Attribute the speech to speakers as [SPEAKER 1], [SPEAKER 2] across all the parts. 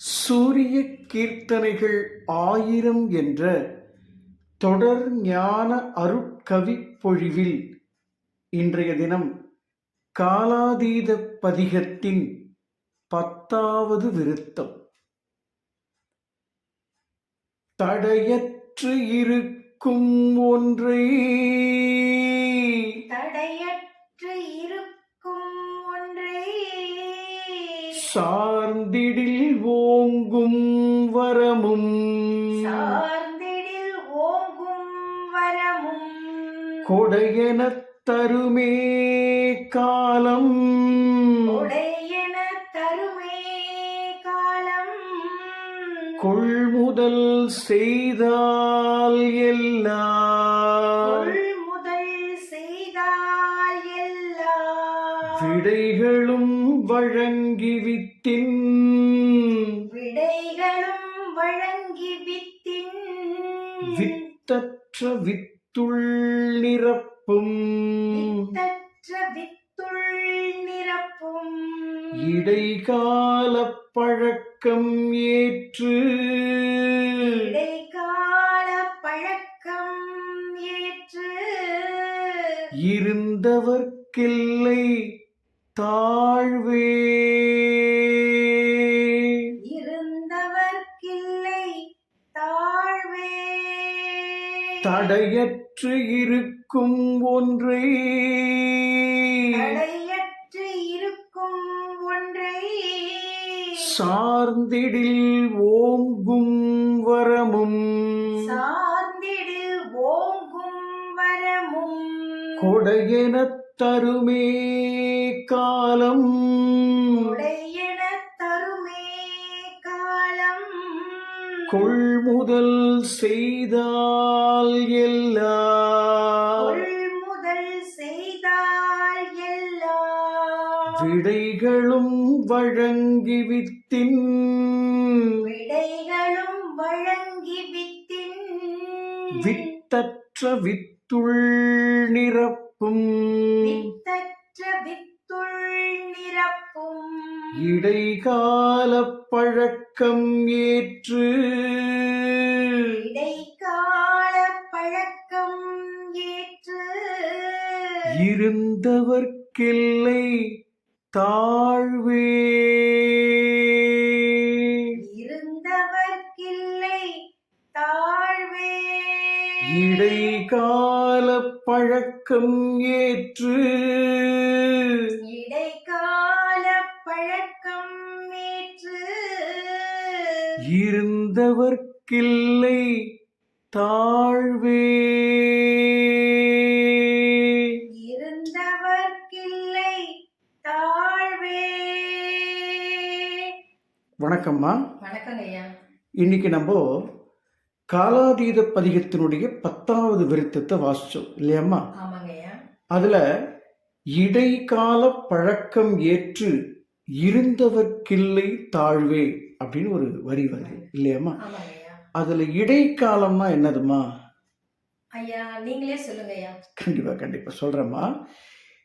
[SPEAKER 1] சூரிய கீர்த்தனைகள் ஆயிரம் என்ற தொடர் ஞான அருட்கவி பொழிவில் இன்றைய தினம் காலாதீத பதிகத்தின் பத்தாவது விருத்தம். தடையற்று இருக்கும் ஒன்றை
[SPEAKER 2] தடையற்று இருக்கும் ஒன்றை
[SPEAKER 1] சார்ந்திடில் ஓங்கும் வரமும்.
[SPEAKER 2] சார்ந்திடில் ஓங்கும் வரமும்.
[SPEAKER 1] கொடையெனத் தருமே காலம்.
[SPEAKER 2] உடையன தருமே காலம்.
[SPEAKER 1] கொள்முதல் செய்தால் எல்லாம்.
[SPEAKER 2] முதல் செய்தால் எல்லாம்.
[SPEAKER 1] விடைகளும் வழங்கிவித்தின்
[SPEAKER 2] விடைகளும் வழங்கி வித்தின்
[SPEAKER 1] வித்தற்ற வித்துள் நிரப்பும்.
[SPEAKER 2] வித்துள் நிரப்பும்.
[SPEAKER 1] இடைக்கால பழக்கம் ஏற்று.
[SPEAKER 2] இடைக்கால பழக்கம் ஏற்று.
[SPEAKER 1] இருந்தவர்க்கில்லை. தாழ்வே.
[SPEAKER 2] இருந்தவர்க்கில்லை தாழ்வே.
[SPEAKER 1] தடையற்று இருக்கும் ஒன்றை.
[SPEAKER 2] தடையற்று இருக்கும் ஒன்றை.
[SPEAKER 1] சார்ந்திடில் ஓங்கும் வரமும்.
[SPEAKER 2] சார்ந்திடில் ஓங்கும் வரமும்.
[SPEAKER 1] கொடையெனத் தருமே காலம்.
[SPEAKER 2] உடையன தருமே காலம்.
[SPEAKER 1] கொள்முதல் செய்தால் எல்லாம்.
[SPEAKER 2] கொள்முதல் செய்தால் எல்லாம்.
[SPEAKER 1] விடைகளும் வழங்கிவித்தின்.
[SPEAKER 2] விடைகளும் வழங்கி வித்தின்
[SPEAKER 1] வித்தற்ற வித்துள் நிரப்பும்.
[SPEAKER 2] வித்தற்ற வித்துள் நிரப்பும்.
[SPEAKER 1] இடைக்கால பழக்கம் ஏற்று.
[SPEAKER 2] இடைக்கால பழக்கம் ஏற்று.
[SPEAKER 1] இருந்தவர்க்கில்லை தாழ்வே.
[SPEAKER 2] இருந்தவர்க்கில்லை தாழ்வே.
[SPEAKER 1] இடைக்கால பழக்கம் ஏற்று
[SPEAKER 2] இடைக்கால பழக்கம் ஏற்று
[SPEAKER 1] இருந்தவர்க்கில்லை தாழ்வே
[SPEAKER 2] இருந்தவர்க்கில்லை தாழ்வே.
[SPEAKER 1] வணக்கம்மா.
[SPEAKER 2] வணக்கங்க ஐயா
[SPEAKER 1] இன்னைக்கு நம்ம காலாதீத பதிகத்தினுடைய பத்தாவது விருத்தத்தை வாசிச்சோம் இல்லையாம்மா? அதுல இடைக்கால பழக்கம் ஏற்று இருந்தவர்க்கில்லை தாழ்வே அப்படின்னு ஒரு வரி வருது இல்லையாம்மா? அதுல இடைக்காலம்னா என்னதுமா
[SPEAKER 2] ஐயா நீங்களே சொல்லுங்க ஐயா
[SPEAKER 1] கண்டிப்பா கண்டிப்பா சொல்றேம்மா.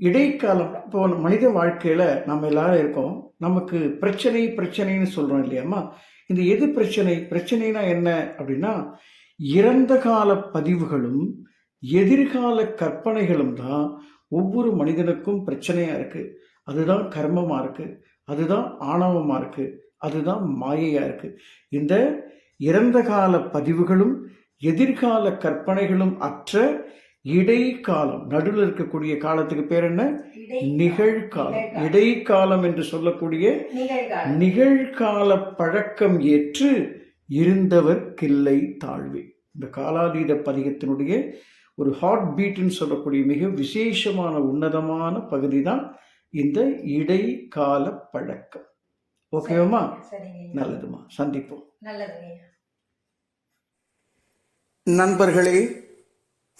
[SPEAKER 1] இடைக்காலம் இப்போ மனித வாழ்க்கையில் நம்ம எல்லாரும் இருக்கோம். நமக்கு பிரச்சனை பிரச்சனைன்னு சொல்கிறோம் இல்லையாம்மா? இந்த எது பிரச்சனை? பிரச்சனைனா என்ன அப்படின்னா இறந்த கால பதிவுகளும் எதிர்கால கற்பனைகளும் தான் ஒவ்வொரு மனிதனுக்கும் பிரச்சனையாக இருக்குது அதுதான் கர்மமாக இருக்குது அதுதான் ஆணவமாக இருக்குது அதுதான் மாயையாக இருக்குது இந்த இறந்த கால பதிவுகளும் எதிர்கால கற்பனைகளும் அற்ற இடைக்காலம் நடுவில் இருக்கக்கூடிய காலத்துக்கு பேர் என்ன?
[SPEAKER 2] இடை
[SPEAKER 1] நிகழ்காலம். இடைக்காலம். என்று சொல்லக்கூடிய நிகழ்கால பழக்கம் ஏற்று இருந்தவர் கில்லை தாழ்வே. இந்த காலாதீத பதிகத்தினுடைய ஒரு ஹாட் பீட்னு சொல்லக்கூடிய மிக விசேஷமான உன்னதமான பகுதி தான் இந்த இடைக்கால பழக்கம்.
[SPEAKER 2] ஐயா
[SPEAKER 1] நல்லதுமா? சந்திப்போம். நண்பர்களே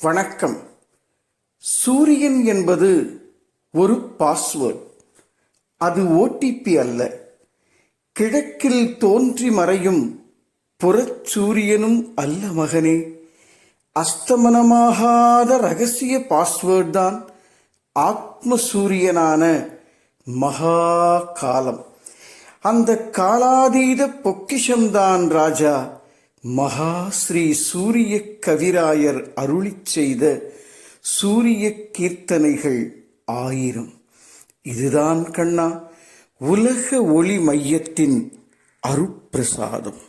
[SPEAKER 1] வணக்கம். சூரியன் என்பது ஒரு பாஸ்வேர்ட் அது ஓடிபி அல்ல. கிழக்கில் தோன்றி மறையும் புறச்சூரியனும் அல்ல மகனே. அஸ்தமனமாகாத ரகசிய பாஸ்வேர்ட் தான் ஆத்ம சூரியனான மகா காலம் அந்த காலாதீத பொக்கிஷம்தான் ராஜா. மகா ஸ்ரீ சூரிய கவிராயர் அருளிச் செய்த சூரிய கீர்த்தனைகள் ஆயிரம். இதுதான் கண்ணா உலக ஒளி மையத்தின் அருப்பிரசாதம்